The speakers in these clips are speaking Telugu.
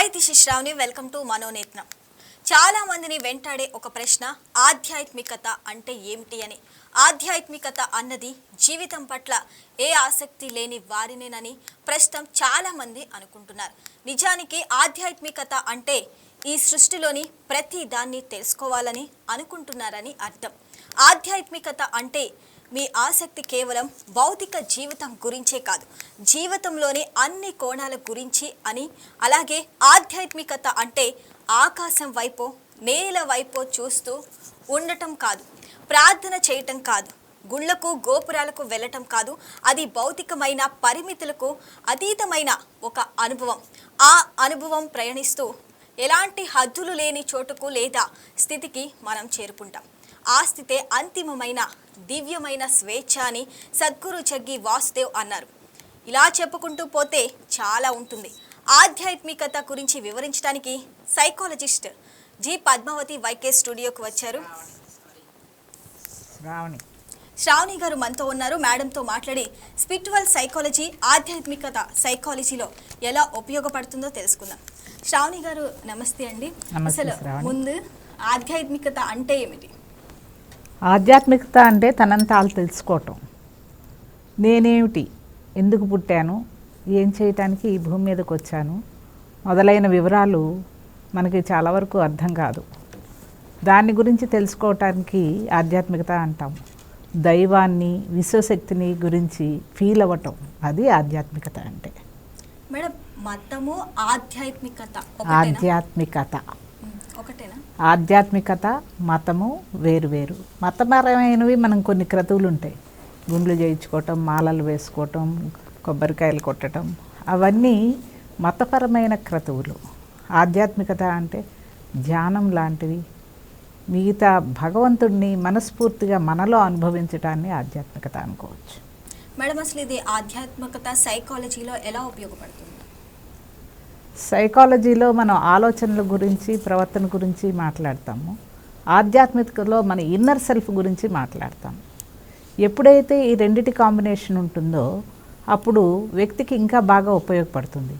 Hi this is Shravani. Welcome to Manonetram. చాలా మందిని వెంటాడే ఒక ప్రశ్న ఆధ్యాత్మికత అంటే ఏమిటి అని. ఆధ్యాత్మికత అన్నది జీవితం పట్ల ఏ ఆసక్తి లేని వారినేనని ప్రస్తుతం చాలామంది అనుకుంటున్నారు. నిజానికి ఆధ్యాత్మికత అంటే ఈ సృష్టిలోని ప్రతి దాన్ని తెలుసుకోవాలని అనుకుంటున్నారని అర్థం. ఆధ్యాత్మికత అంటే మీ ఆసక్తి కేవలం భౌతిక జీవితం గురించే కాదు జీవితంలోని అన్ని కోణాల గురించి అని. అలాగే ఆధ్యాత్మికత అంటే ఆకాశం వైపు నేల వైపు చూస్తూ ఉండటం కాదు ప్రార్థన చేయటం కాదు గుళ్ళకు గోపురాలకు వెళ్ళటం కాదు. అది భౌతికమైన పరిమితులకు అతీతమైన ఒక అనుభవం. ఆ అనుభవం ప్రయాణిస్తూ ఎలాంటి హద్దులు లేని చోటుకు లేదా స్థితికి మనం చేరుకుంటాం. ఆ స్థితే అంతిమమైన దివ్యమైన స్వేచ్ఛ అని సద్గురు జగ్గి వాసుదేవ్ అన్నారు. ఇలా చెప్పుకుంటూ పోతే చాలా ఉంటుంది. ఆధ్యాత్మికత గురించి వివరించడానికి సైకాలజిస్ట్ జి పద్మావతి వైకే స్టూడియోకి వచ్చారు. శ్రావణి. గారు మనతో ఉన్నారు. మేడంతో మాట్లాడి స్పిరిచువల్ సైకాలజీ ఆధ్యాత్మికత సైకాలజీలో ఎలా ఉపయోగపడుతుందో తెలుసుకుందాం. శ్రావణి గారు నమస్తే అండి. అసలు. ముందు ఆధ్యాత్మికత అంటే ఏమిటి? ఆధ్యాత్మికత అంటే తనని తాను తెలుసుకోవటం. నేనేమిటి? ఎందుకు పుట్టాను? ఏం చేయటానికి ఈ భూమి మీదకి వచ్చాను? మొదలైన వివరాలు మనకి చాలా వరకు అర్థం కాదు. దాని గురించి తెలుసుకోవటానికి ఆధ్యాత్మికత అంటాం. దైవాన్ని విశ్వశక్తిని గురించి ఫీల్ అవ్వటం అది ఆధ్యాత్మికత అంటే. మేడం మతము ఆధ్యాత్మికత ఆధ్యాత్మికత. ఆధ్యాత్మికత మతము వేరువేరు మతపరమైనవి మనం కొన్ని క్రతువులు ఉంటాయి. గుండ్లు చేయించుకోవటం మాలలు వేసుకోవటం కొబ్బరికాయలు కొట్టడం అవన్నీ మతపరమైన క్రతువులు. ఆధ్యాత్మికత అంటే ధ్యానం లాంటివి. మిగతా భగవంతుడిని మనస్ఫూర్తిగా మనలో అనుభవించడాన్ని ఆధ్యాత్మికత అనుకోవచ్చు. మేడం అసలు ఇది ఆధ్యాత్మికత సైకాలజీలో ఎలా ఉపయోగపడుతుంది? సైకాలజీలో మనం ఆలోచనల గురించి ప్రవర్తన గురించి మాట్లాడతాము. ఆధ్యాత్మికలో మన ఇన్నర్ సెల్ఫ్ గురించి మాట్లాడతాం. ఎప్పుడైతే ఈ రెండిటి కాంబినేషన్ ఉంటుందో అప్పుడు వ్యక్తికి ఇంకా బాగా ఉపయోగపడుతుంది.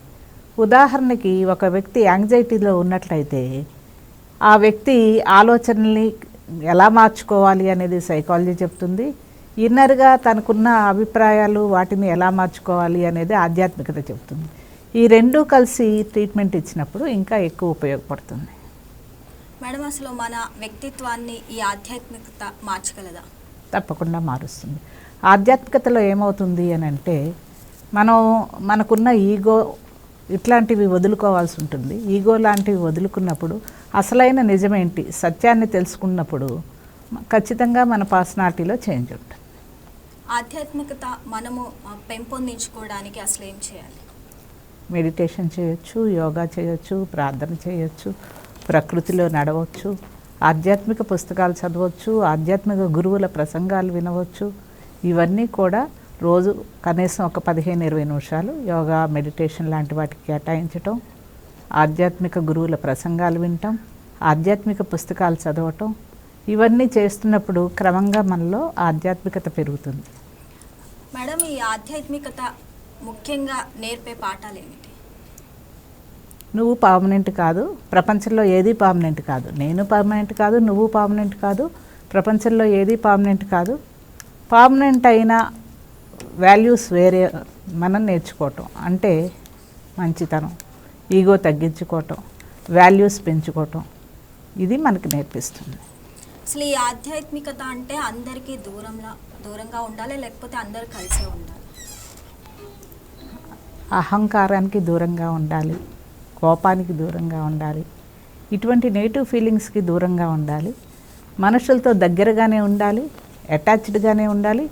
ఉదాహరణకి ఒక వ్యక్తి యాంగ్జైటీలో ఉన్నట్లయితే ఆ వ్యక్తి ఆలోచనల్ని ఎలా మార్చుకోవాలి అనేది సైకాలజీ చెప్తుంది. ఇన్నర్గా తనకున్న అభిప్రాయాలు వాటిని ఎలా మార్చుకోవాలి అనేది ఆధ్యాత్మికత చెప్తుంది. ఈ రెండు కలిసి ట్రీట్మెంట్ ఇచ్చినప్పుడు ఇంకా ఎక్కువ ఉపయోగపడుతుంది. మేడం అసలు మన వ్యక్తిత్వాన్ని ఈ ఆధ్యాత్మికత మార్చగలదా? తప్పకుండా మారుస్తుంది. ఆధ్యాత్మికతలో ఏమవుతుంది అని అంటే మనం మనకున్న ఈగో ఇట్లాంటివి వదులుకోవాల్సి ఉంటుంది. ఈగో లాంటివి వదులుకున్నప్పుడు అసలైన నిజమేంటి? సత్యాన్ని తెలుసుకున్నప్పుడు ఖచ్చితంగా మన పర్సనాలిటీలో చేంజ్ ఉంటుంది. ఆధ్యాత్మికత మనము పెంపొందించుకోవడానికి అసలు ఏం చేయాలి? మెడిటేషన్ చేయొచ్చు యోగా చేయొచ్చు ప్రార్థన చేయొచ్చు ప్రకృతిలో నడవచ్చు ఆధ్యాత్మిక పుస్తకాలు చదవచ్చు ఆధ్యాత్మిక గురువుల ప్రసంగాలు వినవచ్చు. ఇవన్నీ కూడా రోజు కనీసం ఒక పదిహేను ఇరవై నిమిషాలు యోగా మెడిటేషన్ లాంటి వాటికి కేటాయించటం ఆధ్యాత్మిక గురువుల ప్రసంగాలు వినటం ఆధ్యాత్మిక పుస్తకాలు చదవటం ఇవన్నీ చేస్తున్నప్పుడు క్రమంగా మనలో ఆధ్యాత్మికత పెరుగుతుంది. మేడం ఈ ఆధ్యాత్మికత ముఖ్యంగా నేర్పే పాఠాలు నువ్వు పర్మనెంట్ కాదు ప్రపంచంలో ఏది పర్మనెంట్ కాదు. నేను పర్మనెంట్ కాదు నువ్వు పర్మనెంట్ కాదు ప్రపంచంలో ఏది పర్మనెంట్ కాదు. పర్మనెంట్ అయిన వాల్యూస్ వేరే మనం నేర్చుకోవటం. అంటే మంచితనం ఈగో తగ్గించుకోవటం వాల్యూస్ పెంచుకోవటం. ఇది మనకి నేర్పిస్తుంది. అసలు ఈ ఆధ్యాత్మికత అంటే అందరికీ దూరంలో దూరంగా ఉండాలి లేకపోతే అందరు కలిసే ఉండాలి? అహంకారానికి దూరంగా ఉండాలి. కోపానికి దూరంగా ఉండాలి. ఇటువంటి నెగిటివ్ ఫీలింగ్స్కి దూరంగా ఉండాలి. మనుషులతో దగ్గరగానే ఉండాలి. అటాచ్డ్గానే ఉండాలి.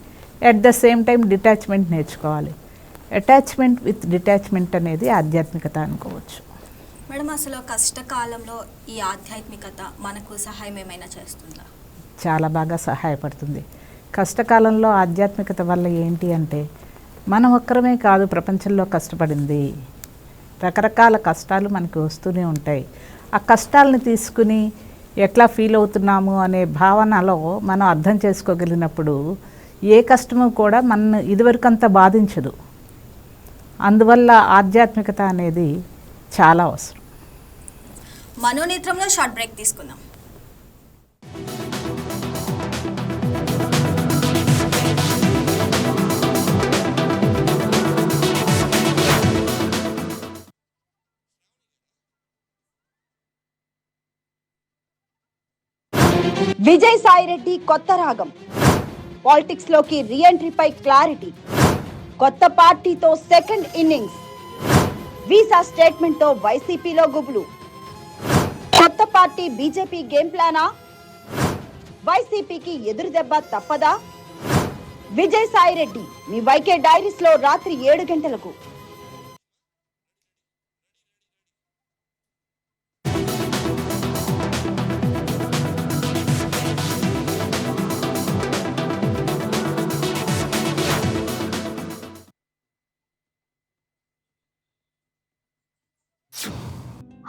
At the same time detachment నేర్చుకోవాలి. అటాచ్మెంట్ విత్ డిటాచ్మెంట్ అనేది ఆధ్యాత్మికత అనుకోవచ్చు. మేడం అసలు కష్టకాలంలో ఈ ఆధ్యాత్మికత మనకు సహాయం ఏమైనా చేస్తుందా? చాలా బాగా సహాయపడుతుంది. కష్టకాలంలో ఆధ్యాత్మికత వల్ల ఏంటి అంటే మనం ఒక్కరమే కాదు ప్రపంచంలో కష్టపడింది. రకరకాల కష్టాలు మనకి వస్తూనే ఉంటాయి. ఆ కష్టాలను తీసుకుని ఎట్లా ఫీల్ అవుతున్నాము అనే భావనలో మనం అర్థం చేసుకోగలిగినప్పుడు ఏ కష్టము కూడా మన అంత బాధించదు. అందువల్ల ఆధ్యాత్మికత అనేది చాలా అవసరం. మనోనేత్రంలో షార్ట్ బ్రేక్ తీసుకుందాం. విజయ్ సాయిరెడ్డి కొత్త రాగం. పాలిటిక్స్లోకి రీఎంట్రీపై క్లారిటీ. కొత్త పార్టీతో సెకండ్ ఇన్నింగ్స్. వీసా స్టేట్మెంట్తో వైసీపీలో గుబులు. కొత్త పార్టీ బీజేపీ గేమ్ ప్లానా? వైసీపీకి ఎదురు దెబ్బ తప్పదా? విజయ్ సాయిరెడ్డి మీ వైకే డైరీస్లో రాత్రి ఏడు గంటలకు.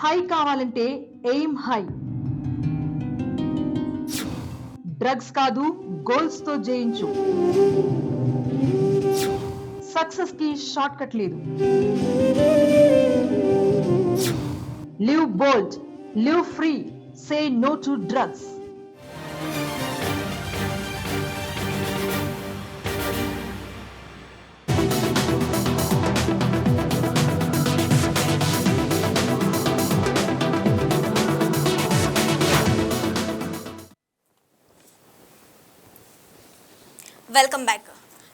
హై కావాలంటే ఎయిమ్ హై. డ్రగ్స్ కాదు గోల్స్తో జయించు. సక్సెస్కి షార్ట్ కట్ లేదు. Live bold live free say no to drugs. Welcome back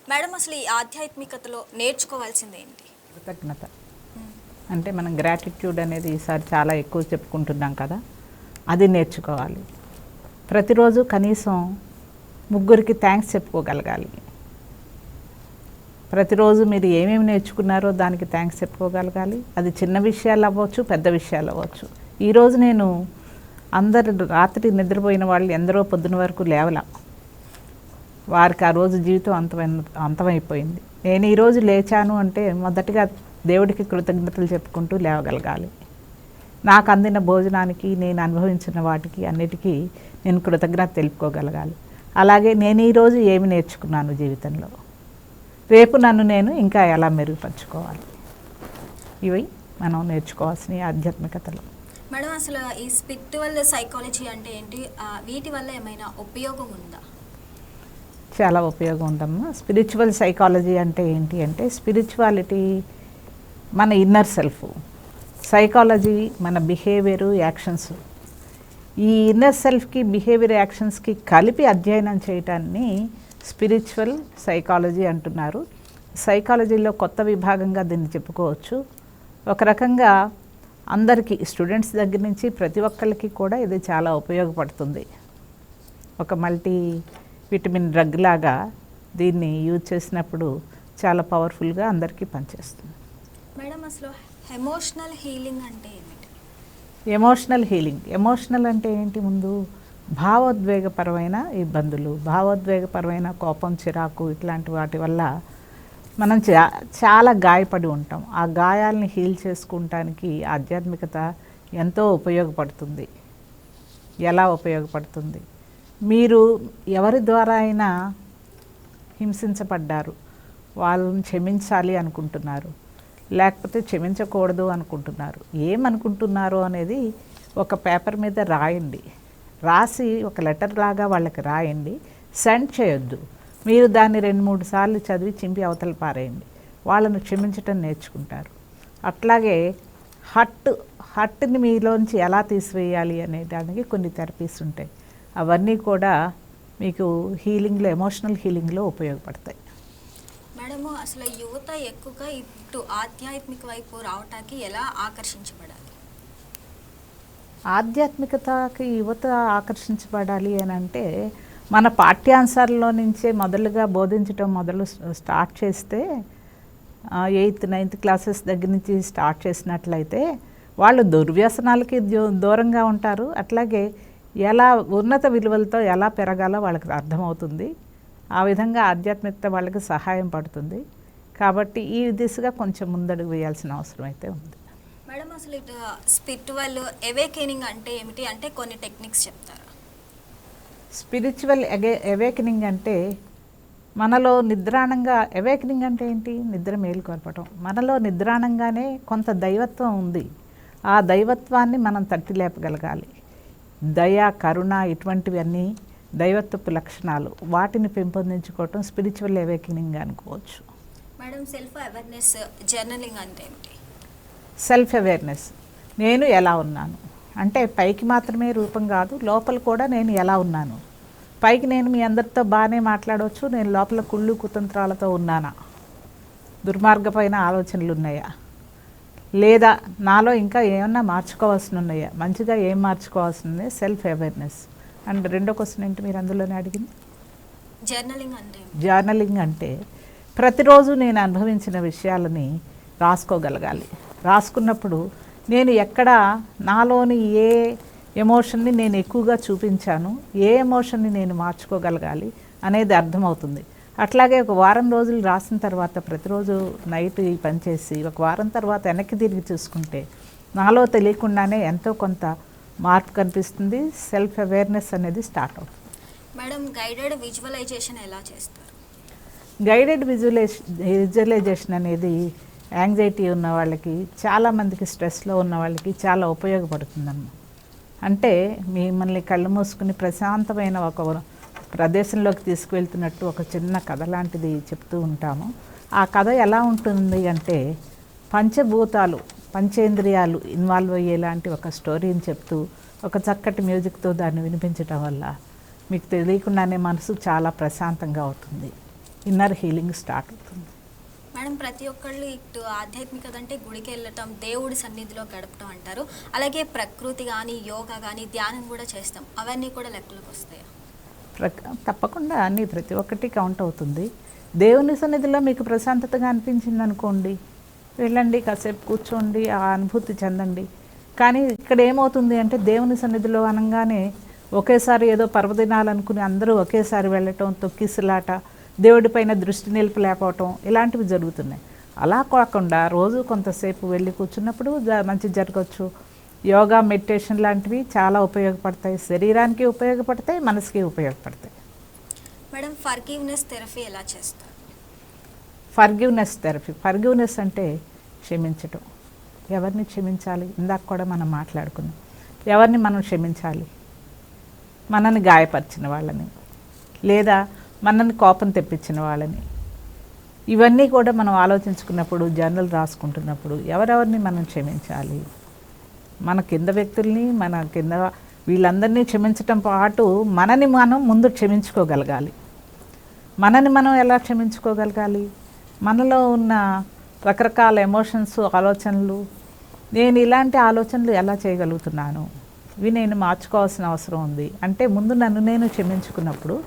madam అసలు ఈ ఆధ్యాత్మికతలో నేర్చుకోవాల్సింది ఏంటి? కృతజ్ఞత. అంటే మనం గ్రాటిట్యూడ్ అనేది ఈసారి చాలా ఎక్కువ చెప్పుకుంటున్నాం కదా అది నేర్చుకోవాలి. ప్రతిరోజు కనీసం ముగ్గురికి థ్యాంక్స్ చెప్పుకోగలగాలి. ప్రతిరోజు మీరు ఏమేమి నేర్చుకున్నారో దానికి థ్యాంక్స్ చెప్పుకోగలగాలి. అది చిన్న విషయాలు అవ్వచ్చు పెద్ద విషయాలు అవ్వచ్చు. ఈరోజు నేను అందరు రాత్రి నిద్రపోయిన వాళ్ళు ఎందరో పొద్దున వరకు లేవలా. వారికి ఆ రోజు జీవితం అంతమైన అంతమైపోయింది. నేను ఈరోజు లేచాను అంటే మొదటిగా దేవుడికి కృతజ్ఞతలు చెప్పుకుంటూ లేవగలగాలి. నాకు అందిన భోజనానికి నేను అనుభవించిన వాటికి అన్నిటికీ నేను కృతజ్ఞత తెలుపుకోగలగాలి. అలాగే నేను ఈరోజు ఏమి నేర్చుకున్నాను జీవితంలో? రేపు నన్ను నేను ఇంకా ఎలా మెరుగుపరుచుకోవాలి? ఇవి మనం నేర్చుకోవాల్సిన ఆధ్యాత్మికతలు. మేడం అసలు ఈ స్పిరిచువల్ సైకాలజీ అంటే ఏంటి? వీటి వల్ల ఏమైనా ఉపయోగం ఉందా? చాలా ఉపయోగం ఉందమ్మా స్పిరిచువల్ సైకాలజీ అంటే ఏంటి అంటే స్పిరిచువాలిటీ మన ఇన్నర్ సెల్ఫ్ సైకాలజీ మన బిహేవియరు యాక్షన్స్ ఈ ఇన్నర్ సెల్ఫ్కి బిహేవియర్ యాక్షన్స్కి కలిపి అధ్యయనం చేయటాన్ని స్పిరిచువల్ సైకాలజీ అంటున్నారు. సైకాలజీలో కొత్త విభాగంగా దీన్ని చెప్పుకోవచ్చు. ఒక రకంగా అందరికీ స్టూడెంట్స్ దగ్గర నుంచి ప్రతి ఒక్కరికి కూడా ఇది చాలా ఉపయోగపడుతుంది. ఒక మల్టీ విటమిన్ డ్రగ్ లాగా దీన్ని యూజ్ చేసినప్పుడు చాలా పవర్ఫుల్గా అందరికీ పనిచేస్తుంది. మేడం అసలు ఎమోషనల్ హీలింగ్ అంటే ఏమిటి? Emotional healing. ఎమోషనల్ అంటే ఏంటి ముందు? భావోద్వేగపరమైన ఇబ్బందులు భావోద్వేగపరమైన కోపం చిరాకు ఇట్లాంటి వాటి వల్ల మనం చా చాలా గాయపడి ఉంటాం. ఆ గాయాల్ని హీల్ చేసుకుంటానికి ఆధ్యాత్మికత ఎంతో ఉపయోగపడుతుంది. ఎలా ఉపయోగపడుతుంది? మీరు ఎవరి ద్వారా అయినా హింసించబడ్డారు. వాళ్ళని క్షమించాలి అనుకుంటున్నారు. లేకపోతే క్షమించకూడదు అనుకుంటున్నారు. ఏమనుకుంటున్నారు అనేది ఒక పేపర్ మీద రాయండి. రాసి ఒక లెటర్ లాగా వాళ్ళకి రాయండి. సెండ్ చేయొద్దు. మీరు దాన్ని రెండు మూడు సార్లు చదివి చింపి అవతల పారేయండి. వాళ్ళను క్షమించటం నేర్చుకుంటారు. అట్లాగే హట్ హట్ని మీలోంచి ఎలా తీసివేయాలి అనే దానికి కొన్ని థెరపీస్ ఉంటాయి. అవన్నీ కూడా మీకు హీలింగ్లో ఎమోషనల్ హీలింగ్లో ఉపయోగపడతాయి. మేడము అసలు యువత ఎక్కువగా ఇటు ఆధ్యాత్మిక వైపు రావటానికి ఎలా ఆకర్షించబడాలి? ఆధ్యాత్మికతకి యువత ఆకర్షించబడాలి అని అంటే మన పాఠ్యాంశాల్లో నుంచే మొదలుగా బోధించడం మొదలు స్టార్ట్ చేస్తే ఎయిత్ నైన్త్ క్లాసెస్ దగ్గర నుంచి స్టార్ట్ చేసినట్లయితే వాళ్ళు దుర్వ్యసనాలకి దూ- దూరంగా ఉంటారు. అట్లాగే ఎలా ఉన్నత విలువలతో ఎలా పెరగాలో వాళ్ళకి అర్థమవుతుంది. ఆ విధంగా ఆధ్యాత్మికత వాళ్ళకి సహాయం పడుతుంది. కాబట్టి ఈ దిశగా కొంచెం ముందడుగు వేయాల్సిన అవసరం అయితే ఉంది. మేడం అసలు ఇటు స్పిరిచువల్ ఎవేకేనింగ్ అంటే ఏమిటి? అంటే కొన్ని టెక్నిక్స్ చెప్తారా? స్పిరిచువల్ ఎగే అవేకనింగ్ అంటే మనలో నిద్రాణంగా అవేకనింగ్ అంటే ఏంటి? నిద్ర మేలుకొల్పటం. మనలో నిద్రాణంగానే కొంత దైవత్వం ఉంది. ఆ దైవత్వాన్ని మనం తట్టి లేపగలగాలి. దయ కరుణ ఇటువంటివన్నీ దైవత్వపు లక్షణాలు. వాటిని పెంపొందించుకోవటం స్పిరిచువల్ అవేకినింగ్ అనుకోవచ్చు. మేడం సెల్ఫ్ అవేర్నెస్ జర్నలింగ్ అంటే ఏమిటి సెల్ఫ్ అవేర్నెస్ నేను ఎలా ఉన్నాను? అంటే పైకి మాత్రమే రూపం కాదు లోపల కూడా నేను ఎలా ఉన్నాను? పైకి నేను మీ అందరితో బాగానే మాట్లాడవచ్చు నేను లోపల కుళ్ళు కుతంత్రాలతో ఉన్నానా? దుర్మార్గపైన ఆలోచనలు ఉన్నాయా లేదా నాలో ఇంకా ఏమన్నా మార్చుకోవాల్సి ఉన్నాయా మంచిగా ఏం మార్చుకోవాల్సి ఉంది సెల్ఫ్ అవేర్నెస్ అండ్ రెండో క్వశ్చన్ ఏంటి మీరు అందులోనే అడిగింది? జర్నలింగ్ అంటే? జర్నలింగ్ అంటే ప్రతిరోజు నేను అనుభవించిన విషయాలని రాసుకోగలగాలి. రాసుకున్నప్పుడు నేను ఎక్కడ నాలోని ఏ ఎమోషన్ని నేను ఎక్కువగా చూపించాను ఏ ఎమోషన్ని నేను మార్చుకోగలగాలి అనేది అర్థమవుతుంది. అట్లాగే ఒక వారం రోజులు రాసిన తర్వాత ప్రతిరోజు నైట్ ఈ పని చేసి ఒక వారం తర్వాత వెనక్కి తిరిగి చూసుకుంటే నాలో తెలియకుండానే ఎంతో కొంత మార్పు కనిపిస్తుంది. సెల్ఫ్ అవేర్నెస్ అనేది స్టార్ట్ అవుతుంది. మేడం గైడెడ్ విజువలైజేషన్ ఎలా చేస్తారు? గైడెడ్ విజువలైజేషన్ విజువలైజేషన్ అనేది యాంగ్జైటీ ఉన్న వాళ్ళకి చాలామందికి స్ట్రెస్లో ఉన్న వాళ్ళకి చాలా ఉపయోగపడుతుందమ్మా అంటే మిమ్మల్ని కళ్ళు మూసుకుని ప్రశాంతమైన ఒక ప్రదేశంలోకి తీసుకువెళ్తున్నట్టు ఒక చిన్న కథ లాంటిది చెప్తూ ఉంటాము. ఆ కథ ఎలా ఉంటుంది అంటే పంచభూతాలు పంచేంద్రియాలు ఇన్వాల్వ్ అయ్యేలాంటి ఒక స్టోరీని చెప్తూ ఒక చక్కటి మ్యూజిక్తో దాన్ని వినిపించడం వల్ల మీకు తెలియకుండానే మనసు చాలా ప్రశాంతంగా అవుతుంది. ఇన్నర్ హీలింగ్ స్టార్ట్ అవుతుంది. మేడం ప్రతి ఒక్కళ్ళు ఇటు ఆధ్యాత్మికత అంటే గుడికి వెళ్ళటం దేవుడి సన్నిధిలో గడపటం అంటారు. అలాగే ప్రకృతి కానీ యోగా కానీ ధ్యానం కూడా చేస్తాం. అవన్నీ కూడా లెక్కలకు వస్తాయా? తప్పకుండా అన్ని ప్రతి ఒక్కటి కౌంట్ అవుతుంది. దేవుని సన్నిధిలో మీకు ప్రశాంతతగా అనిపించింది అనుకోండి వెళ్ళండి కాసేపు కూర్చోండి ఆ అనుభూతి చెందండి. కానీ ఇక్కడ ఏమవుతుంది అంటే దేవుని సన్నిధిలో అనగానే ఒకేసారి ఏదో పర్వదినాలనుకుని అందరూ ఒకేసారి వెళ్ళటం తొక్కిసలాట దేవుడిపైన దృష్టి నిలిపలేకపోవటం ఇలాంటివి జరుగుతున్నాయి. అలా కాకుండా రోజు కొంతసేపు వెళ్ళి కూర్చున్నప్పుడు జ- మంచి జరగవచ్చు యోగా మెడిటేషన్ లాంటివి చాలా ఉపయోగపడతాయి. శరీరానికి ఉపయోగపడతాయి మనసుకి ఉపయోగపడతాయి. మేడం ఫర్గివ్నెస్ థెరపీ ఎలా చేస్తారు? Forgiveness therapy. ఫర్గివ్నెస్ అంటే క్షమించటం. ఎవరిని క్షమించాలి? ఇందాక కూడా మనం మాట్లాడుకున్నాం. ఎవరిని మనం క్షమించాలి? మనని గాయపరిచిన వాళ్ళని. లేదా మనని కోపం తెప్పించిన వాళ్ళని. ఇవన్నీ కూడా మనం ఆలోచించుకున్నప్పుడు జర్నల్ రాసుకుంటున్నప్పుడు ఎవరెవరిని మనం క్షమించాలి? మన కింద వ్యక్తుల్ని మన కింద వీళ్ళందరినీ క్షమించటం పాటు మనని మనం ముందు క్షమించుకోగలగాలి. మనని మనం ఎలా క్షమించుకోగలగాలి? మనలో ఉన్న రకరకాల ఎమోషన్స్ ఆలోచనలు నేను ఇలాంటి ఆలోచనలు ఎలా చేయగలుగుతున్నాను? ఇవి నేను మార్చుకోవాల్సిన అవసరం ఉంది. అంటే ముందు నన్ను నేను క్షమించుకున్నప్పుడు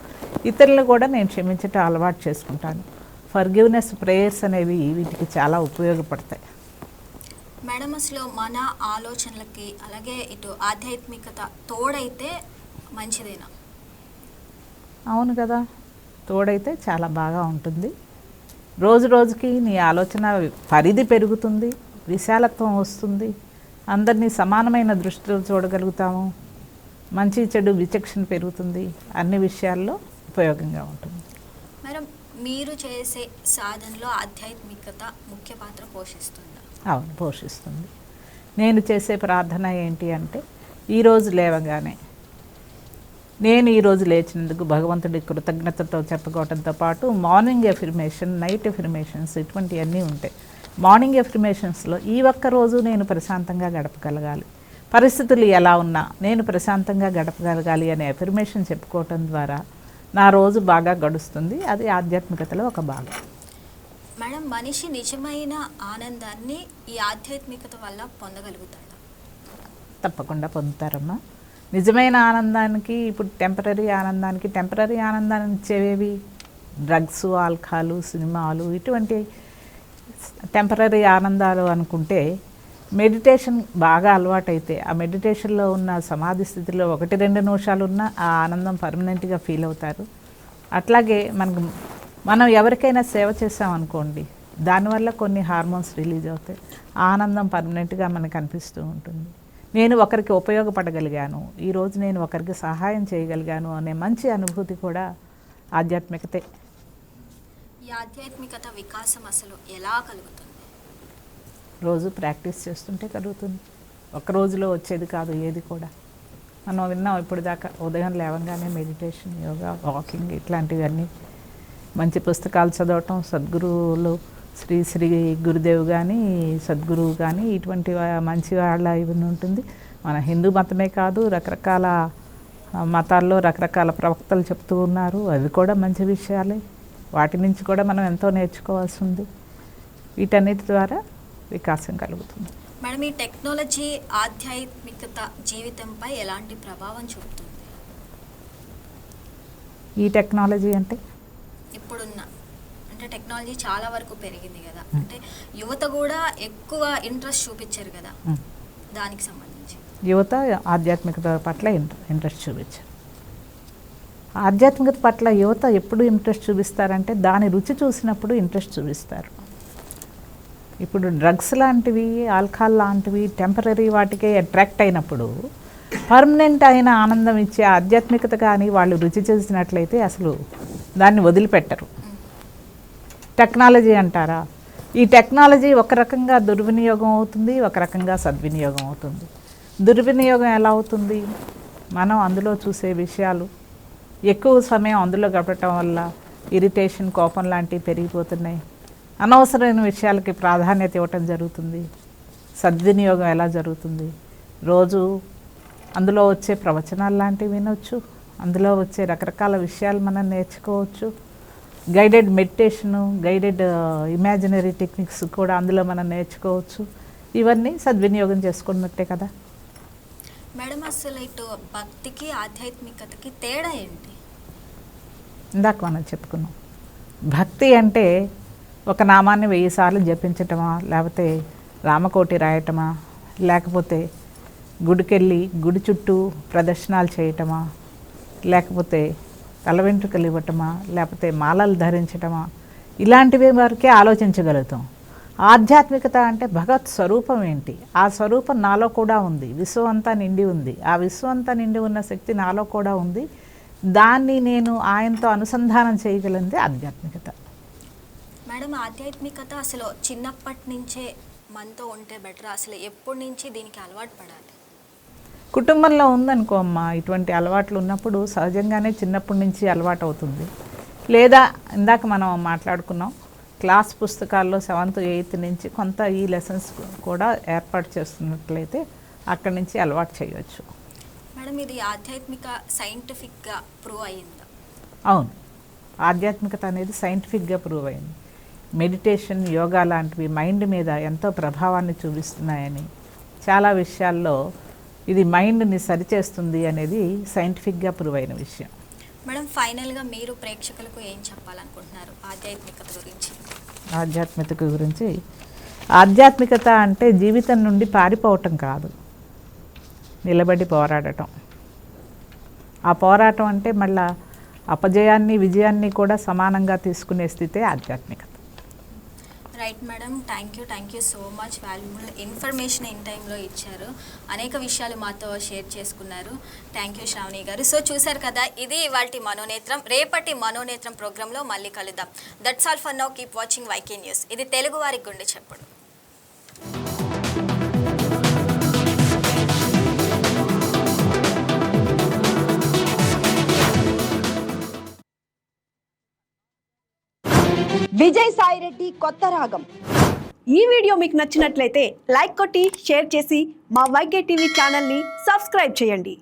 ఇతరులు కూడా నేను క్షమించటం అలవాటు చేసుకుంటాను. ఫర్గివ్నెస్ ప్రేయర్స్ అనేవి వీటికి చాలా ఉపయోగపడతాయి. మేడం అసలు మన ఆలోచనలకి అలాగే ఇటు ఆధ్యాత్మికత తోడైతే మంచిదేనా? అవును కదా. తోడైతే చాలా బాగా ఉంటుంది. రోజు రోజుకి నీ ఆలోచన పరిధి పెరుగుతుంది విశాలత్వం వస్తుంది. అందరినీ సమానమైన దృష్టిలో చూడగలుగుతాము. మంచి చెడు విచక్షణ పెరుగుతుంది. అన్ని విషయాల్లో ఉపయోగంగా ఉంటుంది. మేడం మీరు చేసే సాధనలో ఆధ్యాత్మికత ముఖ్య పాత్ర పోషిస్తుందా? అవును పోషిస్తుంది. నేను చేసే ప్రార్థన ఏంటి అంటే ఈరోజు లేవగానే నేను ఈరోజు లేచినందుకు భగవంతుడి కృతజ్ఞతతో చెప్పుకోవడంతో పాటు మార్నింగ్ ఎఫర్మేషన్ నైట్ ఎఫర్మేషన్స్ ఇటువంటివన్నీ ఉంటాయి. మార్నింగ్ ఎఫర్మేషన్స్లో ఈ ఒక్క రోజు నేను ప్రశాంతంగా గడపగలగాలి. పరిస్థితులు ఎలా ఉన్నా నేను ప్రశాంతంగా గడపగలగాలి అనే ఎఫర్మేషన్ చెప్పుకోవటం ద్వారా నా రోజు బాగా గడుస్తుంది. అది ఆధ్యాత్మికతలో ఒక భాగం. మేడం మనిషి నిజమైన ఆనందాన్ని ఈ ఆధ్యాత్మికత వల్ల పొందగలుగుతాడు? తప్పకుండా పొందుతారమ్మా. నిజమైన ఆనందానికి ఇప్పుడు టెంపరీ ఆనందానికి టెంపరీ ఆనందాన్ని ఇచ్చేవేవి డ్రగ్స్ ఆల్కహాలు సినిమాలు ఇటువంటి టెంపరీ ఆనందాలు అనుకుంటే మెడిటేషన్ బాగా అలవాటైతే ఆ మెడిటేషన్లో ఉన్న సమాధి స్థితిలో ఒకటి రెండు నిమిషాలు ఉన్న ఆ ఆనందం పర్మనెంట్గా ఫీల్ అవుతారు. అట్లాగే మనకు మనం ఎవరికైనా సేవ చేసామనుకోండి దానివల్ల కొన్ని హార్మోన్స్ రిలీజ్ అవుతాయి. ఆనందం పర్మనెంట్గా మనకు అనిపిస్తూ ఉంటుంది. నేను ఒకరికి ఉపయోగపడగలిగాను ఈరోజు నేను ఒకరికి సహాయం చేయగలిగాను అనే మంచి అనుభూతి కూడా ఆధ్యాత్మికతే. ఈ ఆధ్యాత్మికత వికాసం అసలు ఎలా కలుగుతుంది? రోజు ప్రాక్టీస్ చేస్తుంటే కలుగుతుంది. ఒక రోజులో వచ్చేది కాదు ఏది కూడా. మనం విన్నాం ఇప్పుడు దాకా ఉదయం లేవగానే మెడిటేషన్ యోగా వాకింగ్ ఇట్లాంటివన్నీ మంచి పుస్తకాలు చదవటం సద్గురువులు శ్రీ శ్రీ గురుదేవ్ కానీ సద్గురువు కానీ ఇటువంటి మంచి వాళ్ళ ఇవన్నీ ఉంటుంది. మన హిందూ మతమే కాదు రకరకాల మతాల్లో రకరకాల ప్రవక్తలు చెప్తూ ఉన్నారు. అవి కూడా మంచి విషయాలే. వాటి నుంచి కూడా మనం ఎంతో నేర్చుకోవాల్సి ఉంది. వీటన్నిటి ద్వారా వికాసం కలుగుతుంది. మేడం ఈ టెక్నాలజీ ఆధ్యాత్మికత జీవితంపై ఎలాంటి ప్రభావం చూపుతుంది? ఈ టెక్నాలజీ అంటే ఇప్పుడున్న. అంటే టెక్నాలజీ చాలా వరకు పెరిగింది కదా. అంటే యువత కూడా ఎక్కువ ఇంట్రెస్ట్ చూపించారు కదా. దానికి సంబంధించి. యువత ఆధ్యాత్మికత పట్ల ఇంట్ర- ఇంట్రెస్ట్ చూపించారు. ఆధ్యాత్మికత పట్ల యువత ఎప్పుడు ఇంట్రెస్ట్ చూపిస్తారంటే దాని రుచి చూసినప్పుడు ఇంట్రెస్ట్ చూపిస్తారు. ఇప్పుడు డ్రగ్స్ లాంటివి ఆల్కహాల్ లాంటివి టెంపరీ వాటికే అట్రాక్ట్ అయినప్పుడు పర్మనెంట్ అయిన ఆనందం ఇచ్చే ఆధ్యాత్మికత కానీ వాళ్ళు రుచి చూసినట్లయితే అసలు దాన్ని వదిలిపెట్టరు. టెక్నాలజీ అంటారా? ఈ టెక్నాలజీ ఒక రకంగా దుర్వినియోగం అవుతుంది ఒక రకంగా సద్వినియోగం అవుతుంది. దుర్వినియోగం ఎలా అవుతుంది? మనం అందులో చూసే విషయాలు. ఎక్కువ సమయం అందులో గడపటం వల్ల ఇరిటేషన్ కోపం లాంటివి పెరిగిపోతున్నాయి. అనవసరమైన విషయాలకి ప్రాధాన్యత ఇవ్వటం జరుగుతుంది. సద్వినియోగం ఎలా జరుగుతుంది? రోజు అందులో వచ్చే ప్రవచనాలు లాంటివి వినొచ్చు. అందులో వచ్చే రకరకాల విషయాలు మనం నేర్చుకోవచ్చు. Guided meditation guided imaginary techniques కూడా అందులో మనం నేర్చుకోవచ్చు. ఇవన్నీ సద్వినియోగం చేసుకున్నట్టే కదా? మేడం అసలు ఇటు భక్తికి ఆధ్యాత్మికతకి తేడా ఏంటి? ఇందాక మనం చెప్పుకున్నాం. భక్తి అంటే ఒక నామాన్ని వెయ్యి సార్లు జపించటమా లేకపోతే రామకోటి రాయటమా లేకపోతే గుడికెళ్ళి గుడి చుట్టూ ప్రదర్శనలు చేయటమా లేకపోతే తల వెంట్రుకలు ఇవ్వటమా లేకపోతే మాలలు ధరించటమా ఇలాంటివి వరకే ఆలోచించగలుగుతాం. ఆధ్యాత్మికత అంటే భగవత్ స్వరూపం ఏంటి? ఆ స్వరూపం నాలో కూడా ఉంది. విశ్వం అంతా నిండి ఉంది. ఆ విశ్వం అంతా నిండి ఉన్న శక్తి నాలో కూడా ఉంది. దాన్ని నేను ఆయనతో అనుసంధానం చేయగలిగింది ఆధ్యాత్మికత. మేడం ఆధ్యాత్మికత అసలు చిన్నప్పటి నుంచే మనతో ఉంటే బెటర్. అసలు ఎప్పటి నుంచి దీనికి అలవాటు పడాలి? కుటుంబంలో ఉందనుకో అమ్మ ఇటువంటి అలవాట్లు ఉన్నప్పుడు సహజంగానే చిన్నప్పటి నుంచి అలవాటు అవుతుంది లేదా ఇందాక మనం మాట్లాడుకున్నాం క్లాస్ పుస్తకాల్లో సెవెంత్ ఎయిత్ నుంచి కొంత ఈ లెసన్స్ కూడా ఏర్పాటు చేస్తున్నట్లయితే అక్కడి నుంచి అలవాటు చేయవచ్చు మేడం ఇది ఆధ్యాత్మిక సైంటిఫిక్గా ప్రూవ్ అయ్యిందా? అవును. ఆధ్యాత్మికత అనేది సైంటిఫిక్గా ప్రూవ్ అయింది. మెడిటేషన్ యోగా లాంటివి మైండ్ మీద ఎంతో ప్రభావాన్ని చూపిస్తున్నాయని చాలా విషయాల్లో ఇది మైండ్ని సరిచేస్తుంది అనేది సైంటిఫిక్గా ప్రూవ్ అయిన విషయం. మేడం ఫైనల్గా మీరు ప్రేక్షకులకు ఏం చెప్పాలనుకుంటున్నారు? ఆధ్యాత్మికత గురించి. ఆధ్యాత్మికత గురించి. ఆధ్యాత్మికత అంటే జీవితం నుండి పారిపోవటం కాదు. నిలబడి పోరాడటం. ఆ పోరాటం అంటే మళ్ళా అపజయాన్ని విజయాన్ని కూడా సమానంగా తీసుకునే స్థితే ఆధ్యాత్మికత. Right madam thank you thank you so much valuable information in టైంలో ఇచ్చారు. అనేక విషయాలు మాతో షేర్ చేసుకున్నారు. థ్యాంక్ యూ శ్రావణి గారు. సో చూశారు కదా ఇది ఇవాళ మనోనేత్రం. రేపటి మనోనేత్రం ప్రోగ్రాంలో మళ్ళీ కలుద్దాం. That's all for now keep watching YK news ఇది తెలుగు వారి గుండె చెప్పుడు. విజయ్ సాయి రెడ్డి కొత్త రాగం. ఈ వీడియో మీకు నచ్చినట్లయితే లైక్ కొట్టి షేర్ చేసి మా వైకే టీవీ ఛానల్ని సబ్స్క్రైబ్ చేయండి.